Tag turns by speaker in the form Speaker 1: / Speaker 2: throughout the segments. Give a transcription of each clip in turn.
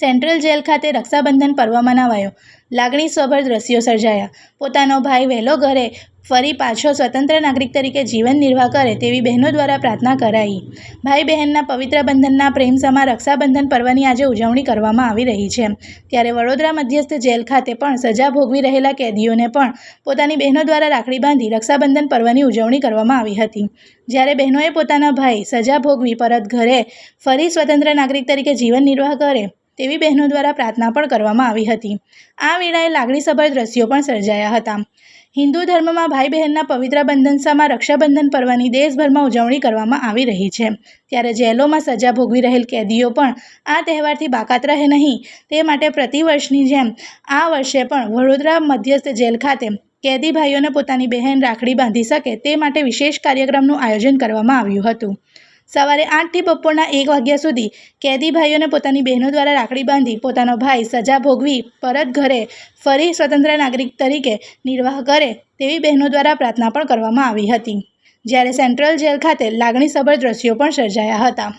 Speaker 1: Central jail ખાતે રક્ષાબંધન પર્વ મનાવાયો. લાગણી સભર દ્રશ્યો સર્જાયા. પોતાનો ભાઈ વહેલો ઘરે ફરી પાછો સ્વતંત્ર નાગરિક તરીકે જીવન નિર્વાહ કરે તેવી બહેનો દ્વારા પ્રાર્થના કરાઈ. ભાઈ બહેનના પવિત્ર બંધનના પ્રેમસમાં રક્ષાબંધન પર્વની આજે ઉજવણી કરવામાં આવી રહી છે. ત્યારે વડોદરા મધ્યસ્થ જેલ ખાતે પણ સજા ભોગવી રહેલા કેદીઓને પણ પોતાની બહેનો દ્વારા રાખડી બાંધી રક્ષાબંધન પર્વની ઉજવણી કરવામાં આવી હતી. જ્યારે બહેનોએ પોતાના ભાઈ સજા ભોગવી પરત ઘરે ફરી સ્વતંત્ર નાગરિક તરીકે જીવન નિર્વાહ કરે તેવી બહેનો દ્વારા પ્રાર્થના પણ કરવામાં આવી હતી. આ વેળાએ લાગણીસભર દ્રશ્યો પણ સર્જાયા હતા. હિન્દુ ધર્મમાં ભાઈ બહેનના પવિત્ર બંધનસામાં રક્ષાબંધન પર્વની દેશભરમાં ઉજવણી કરવામાં આવી રહી છે. ત્યારે જેલોમાં સજા ભોગવી રહેલ કેદીઓ પણ આ તહેવારથી બાકાત રહે નહીં. તે માટે પ્રતિવર્ષની જેમ આ વર્ષે પણ વડોદરા મધ્યસ્થ જેલ ખાતે કેદી ભાઈઓને પોતાની બહેન રાખડી બાંધી શકે તે માટે વિશેષ કાર્યક્રમનું આયોજન કરવામાં આવ્યું હતું. સવારે આઠથી બપોરના એક વાગ્યા સુધી કેદી ભાઈઓને પોતાની બહેનો દ્વારા રાખડી બાંધી પોતાનો ભાઈ સજા ભોગવી પરત ઘરે ફરી સ્વતંત્ર નાગરિક તરીકે નિર્વાહ કરે તેવી બહેનો દ્વારા પ્રાર્થના પણ કરવામાં આવી હતી જ્યારે સેન્ટ્રલ જેલ ખાતે લાગણીસભર દ્રશ્યો પણ સર્જાયા હતા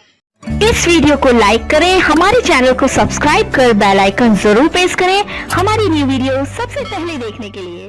Speaker 2: इस वीडियो को लाइक करें हमारे चैनल को सब्सक्राइब कर बेल आइकन जरूर प्रेस करें हमारी न्यू वीडियो सबसे पहले देखने के लिए